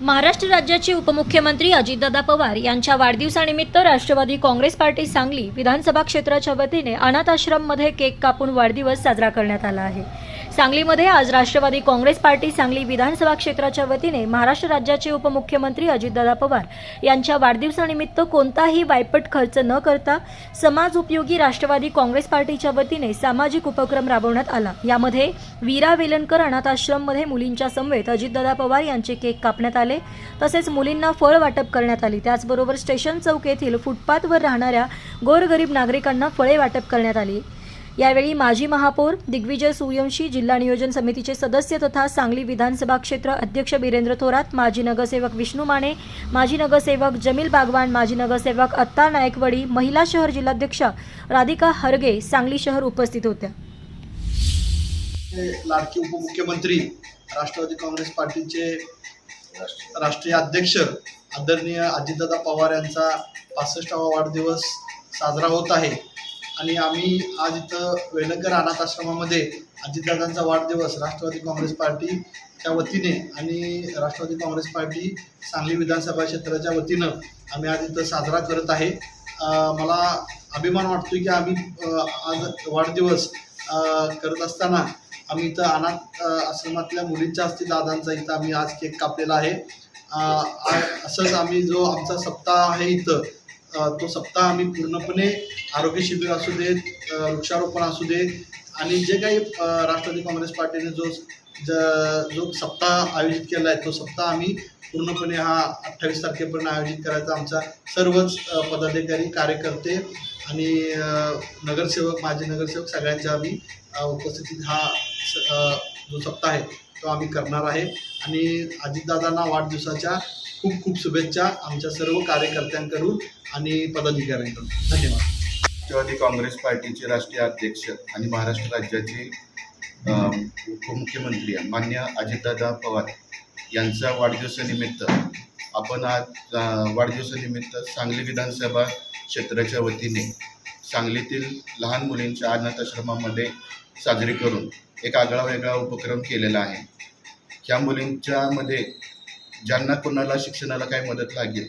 महाराष्ट्र राज्याचे उपमुख्यमंत्री अजितदादा पवार यांच्या वाढदिवसानिमित्त राष्ट्रवादी काँग्रेस पार्टी सांगली विधानसभा क्षेत्राच्या वतीने अनाथ आश्रममध्ये केक कापून वाढदिवस साजरा करण्यात आला आहे. सांगलीमध्ये आज राष्ट्रवादी काँग्रेस पार्टी सांगली विधानसभा क्षेत्राच्या वतीने महाराष्ट्र राज्याचे उपमुख्यमंत्री अजितदादा पवार यांच्या वाढदिवसानिमित्त कोणताही वायपट खर्च न करता समाज उपयोगी राष्ट्रवादी काँग्रेस पार्टीच्या वतीने सामाजिक उपक्रम राबवण्यात आला. यामध्ये वीरा वेलणकर अनाथ आश्रममध्ये मुलींच्या समवेत अजितदादा पवार यांचे केक कापण्यात आले. तसेच मुलींना फळ वाटप करण्यात आली. त्याचबरोबर स्टेशन चौक येथील फुटपाथवर राहणाऱ्या गोरगरीब नागरिकांना फळे वाटप करण्यात आली. यावेळी माजी महापौर दिग्विजय सूर्यवंशी जिल्हा नियोजन समितीचे सदस्य तथा सांगली विधानसभा क्षेत्र अध्यक्ष बिरेंद्र थोरात माजी नगरसेवक विष्णू माने माजी नगरसेवक जमील बागवान माजी नगरसेवक अत्ता नायकवडी महिला शहर जिल्हाध्यक्षा राधिका हरगे सांगली शहर उपस्थित होत्या. लाडकी उपमुख्यमंत्री राष्ट्रवादी काँग्रेस पार्टीचे राष्ट्रीय अध्यक्ष आदरणीय अजितदादा पवार यांचा पासष्टावा वाढदिवस साजरा होत आहे. आणि आम्ही आज इथं वेलंकर अनाथ आश्रमामध्ये अजितदादांचा वाढदिवस राष्ट्रवादी काँग्रेस पार्टीच्या वतीने आणि राष्ट्रवादी काँग्रेस पार्टी सांगली विधानसभा क्षेत्राच्या वतीनं आम्ही आज इथं साजरा करत आहे. मला अभिमान वाटतो की आम्ही आज वाढदिवस करत असताना आम्ही इथं अनाथ आश्रमातल्या मुलींच्या हस्ते दादांचा इथं आम्ही आज केक कापलेला आहे. आ- असंच आम्ही जो आमचा सप्ताह आहे इथं तो सप्ताह आम्ही पूर्णपणे आरोग्य शिबिर असू देत वृक्षारोपण असू दे आणि जे काही राष्ट्रवादी काँग्रेस पार्टीने जो ज- जो सप्ताह आयोजित केला आहे तो सप्ताह आम्ही पूर्णपणे हा अठ्ठावीस तारखेपर्यंत आयोजित करायचा आमचा सर्वच पदाधिकारी कार्यकर्ते आणि नगरसेवक माजी नगरसेवक सगळ्यांच्या आम्ही उपस्थितीत हा स- जो सप्ताह आहे तो आम्ही करणार आहे. आणि अजितदादांना वाढदिवसाच्या खूप खूप शुभेच्छा आमच्या सर्व कार्यकर्त्यांकडून आणि पदाधिकाऱ्यांकडून. धन्यवाद. राष्ट्रवादी काँग्रेस पार्टीचे राष्ट्रीय अध्यक्ष आणि महाराष्ट्र राज्याचे उपमुख्यमंत्री मान्य अजितदादा पवार यांच्या वाढदिवसानिमित्त आपण आज वाढदिवसानिमित्त सांगली विधानसभा क्षेत्राच्या वतीने सांगलीतील लहान मुलींच्या अनाथ आश्रमामध्ये साजरी करून एक आगळा वेगळा उपक्रम केलेला आहे. ह्या मुलींच्यामध्ये ज्यांना कोणाला शिक्षणाला काही मदत लागेल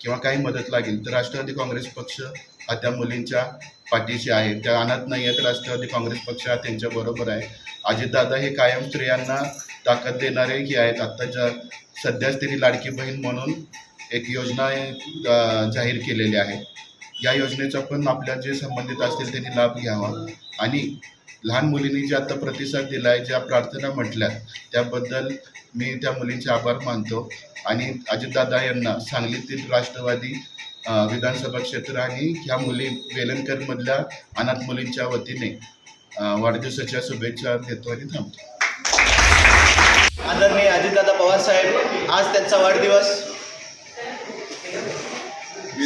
किंवा काही मदत लागेल तर राष्ट्रवादी काँग्रेस पक्ष हा त्या मुलींच्या पाठीशी आहे. त्या अनाथ नाही आहेत राष्ट्रवादी काँग्रेस पक्ष हा त्यांच्याबरोबर आहे. अजितदादा हे कायम स्त्रियांना ताकद देणारे की आहेत. आत्ताच्या सध्याच त्यांनी लाडकी बहीण म्हणून एक योजना जाहीर केलेली आहे. या योजनेचा पण आपल्या जे संबंधित असतील त्यांनी लाभ घ्यावा. आणि लहान मुलींनी जे आता प्रतिसाद दिला आहे ज्या प्रार्थना म्हटल्या त्याबद्दल मी त्या मुलींचे आभार मानतो. आणि अजितदादा यांना सांगलीतील राष्ट्रवादी विधानसभा क्षेत्र आणि ह्या मुली वेलणकरमधल्या अनाथ मुलींच्या वतीने वाढदिवसाच्या शुभेच्छा देतो आणि थांबतो. आदरणीय अजितदादा पवार साहेब आज त्यांचा वाढदिवस.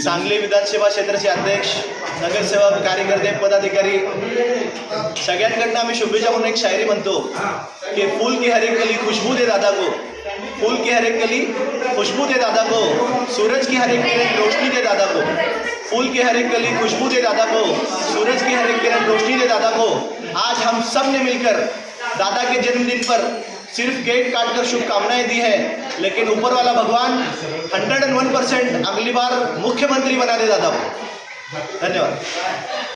सांगली विधानसभा क्षेत्राचे अध्यक्ष नगरसेवक कार्यकर्ते, पदाधिकारी सगळ्यांकडनं आम्ही शुभेच्छा म्हणून एक शायरी म्हणतो की फूल की हर एक कली खुशबू दे दादा को फूल की हर एक कली खुशबू दे दादा को सूरज की हर एक किरण रोशनी दे दादा को फूल की हर एक कली खुशबू दे दादा को सूरज की हर एक किरण रोशनी दे दादा को आज हम सबने मिलकर दादा के जन्मदिन पर सिर्फ़ केक काटकर शुभकामनाएँ दी है, लेकिन ऊपर वाला भगवान हंड्रेड एंड वन परसेंट अगली बार मुख्यमंत्री बना दे दादा को धन्यवाद.